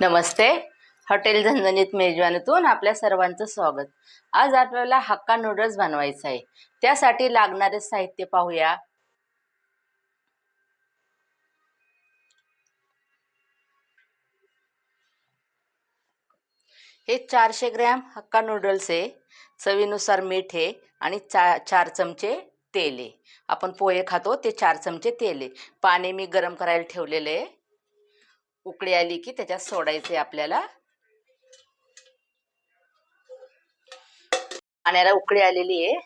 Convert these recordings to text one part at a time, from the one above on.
नमस्ते. Hotel झणझणीत मेजवानीतून आपल्या सर्वांचं स्वागत. आज आपल्याला हक्का नूडल्स बनवायचं आहे. त्यासाठी लागणारे साहित्य पाहूया. हे चारशे ग्रॅम हक्का नूडल्स आहे. चवीनुसार मीठ आहे आणि चा चार चमचे तेल आहे. आपण पोहे खातो ते चार चमचे तेल आहे. पाणी मी गरम करायला ठेवलेले आहे. उकळी आली की त्याच्यात सोडायचे आपल्याला. पाण्याला उकळी आलेली आहे.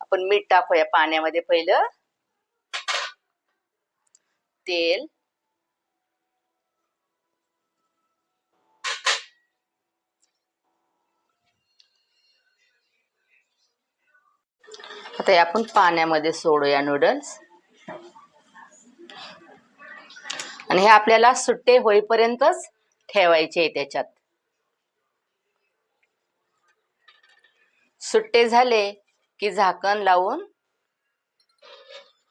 आपण मीठ टाकूया पाण्यामध्ये पहिलं. तेल. आता हे आपण पाण्यामध्ये सोडूया नूडल्स आणि हे आपल्याला सुट्टे होईपर्यंतच ठेवायचे आहे त्याच्यात. सुट्टे झाले की झाकण लावून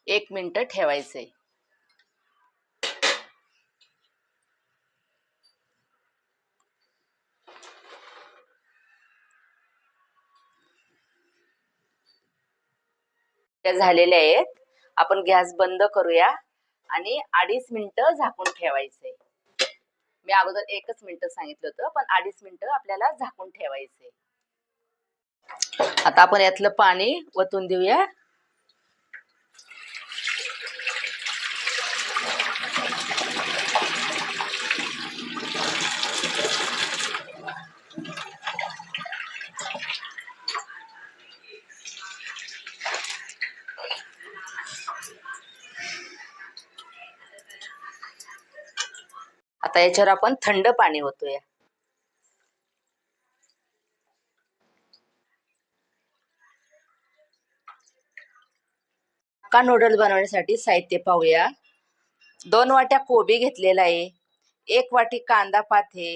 एक मिनिट ठेवायचे. झालेल्या आहेत. आपण गॅस बंद करूया. आणि अडीच मिनिटं झाकून ठेवायचे. मी अगोदर एकच मिनिट सांगितलं होतं पण अडीच मिनिटं आपल्याला झाकून ठेवायचे. आता आपण यातलं पाणी वतून देऊया. आता याच्यावर आपण थंड पाणी ओतूया. का नूडल्स बनवण्यासाठी साहित्य पाहूया. दोन वाट्या कोबी घेतलेला आहे. एक वाटी कांदा पाथे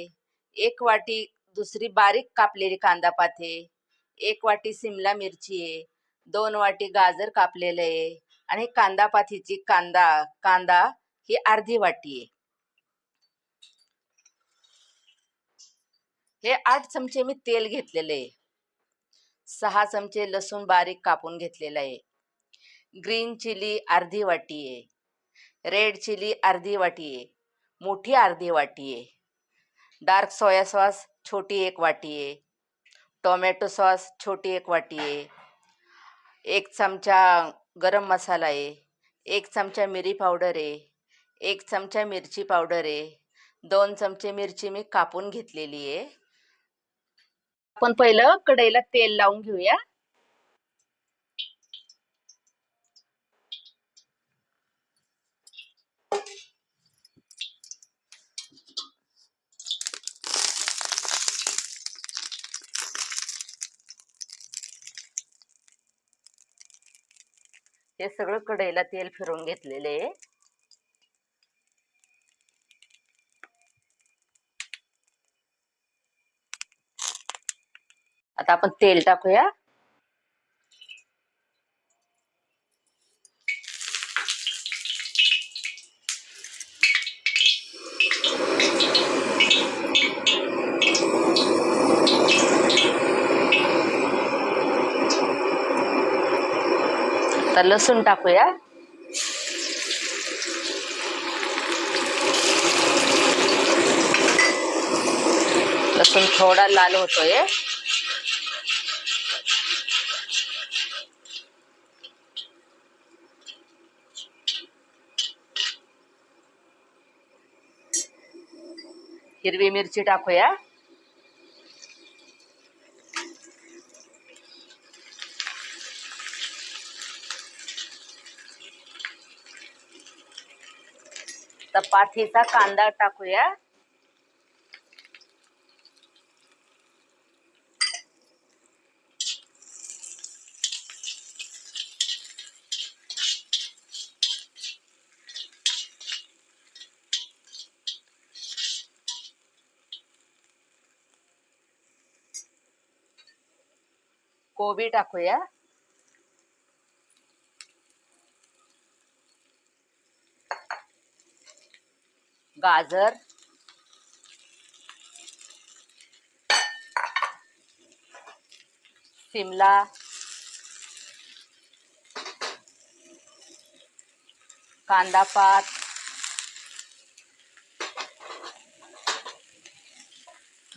एक वाटी दुसरी बारीक कापलेली कांदा पाथे एक वाटी सिमला मिरची आहे. दोन वाटी गाजर कापलेलं आहे. आणि कांदा पाथीची कांदा कांदा ही अर्धी वाटी आहे. हे आठ चमचे मी तेल घेतलेले आहे. सहा चमचे लसूण बारीक कापून घेतलेला आहे. ग्रीन चिली अर्धी वाटी आहे. रेड चिली अर्धी वाटी आहे. मोठी अर्धी वाटी आहे. डार्क सोया सॉस छोटी एक वाटी आहे. टोमॅटो सॉस छोटी एक वाटी आहे. एक चमचा गरम मसाला आहे. एक चमचा मिरी पावडर आहे. एक चमचा मिरची पावडर आहे. दोन चमचे मिरची मी कापून घेतलेली आहे. आपण पहिलं कढईला तेल लावून घेऊया. हे सगळं कढईला तेल फिरवून घेतलेले आहे. आता आपण तेल टाकूया. आता लसूण टाकूया. लसूण थोडा लाल होतोय. हिरवी मिरची टाकूया. चपातीचा कांदा टाकूया. कोबी टाकूया गाजर। शिमला। कांदा पात।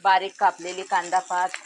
बारीक कापलेली कांदा पात।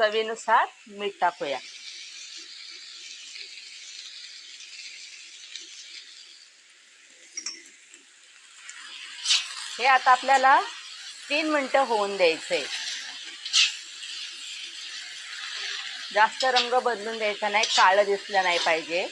चवीनुसार मीठ टाकूया. हे आता आपल्याला तीन मिनिटं होऊन द्यायचंय. जास्त रंग बदलून द्यायचा नाही काळं दिसलं नाही पाहिजे.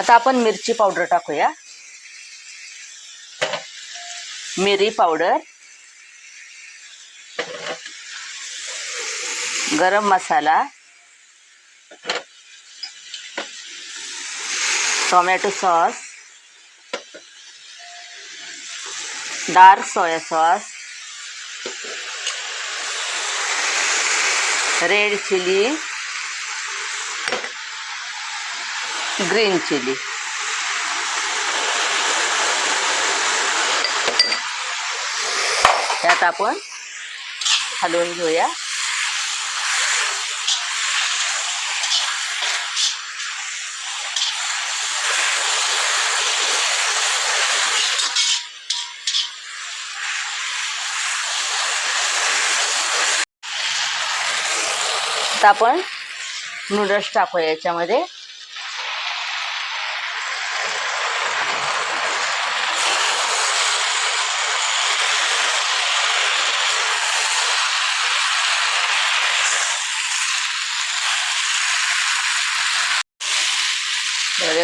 आता आपण मिरची पावडर टाकूया. मिरी पावडर. गरम मसाला. Tomato sauce. Dark soya sauce. Red chilli. Green chilli. त्यात आपण हलवून घेऊया. आता आपण नूडल्स टाकूया याच्यामध्ये.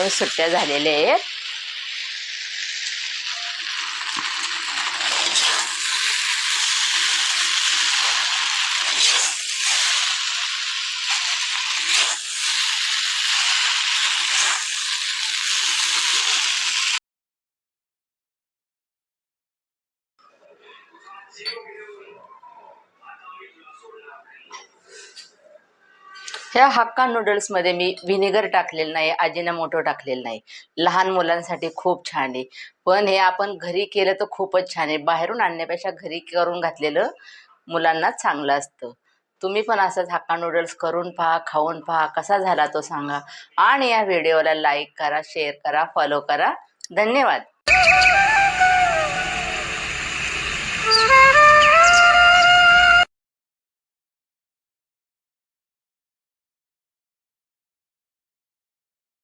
पण सुट्ट्या झालेल्या आहेत. ह्या हक्का नूडल्समध्ये मी व्हिनेगर टाकलेलं नाही आजीना मोठं टाकलेलं नाही. लहान मुलांसाठी खूप छान आहे. पण हे आपण घरी केलं तर खूपच छान आहे. बाहेरून आणण्यापेक्षा घरी करून घातलेलं मुलांना चांगलं असतं. तुम्ही पण असंच हक्का नूडल्स करून पहा खाऊन पहा कसा झाला तो सांगा. आणि या व्हिडिओला लाईक करा शेअर करा फॉलो करा. धन्यवाद.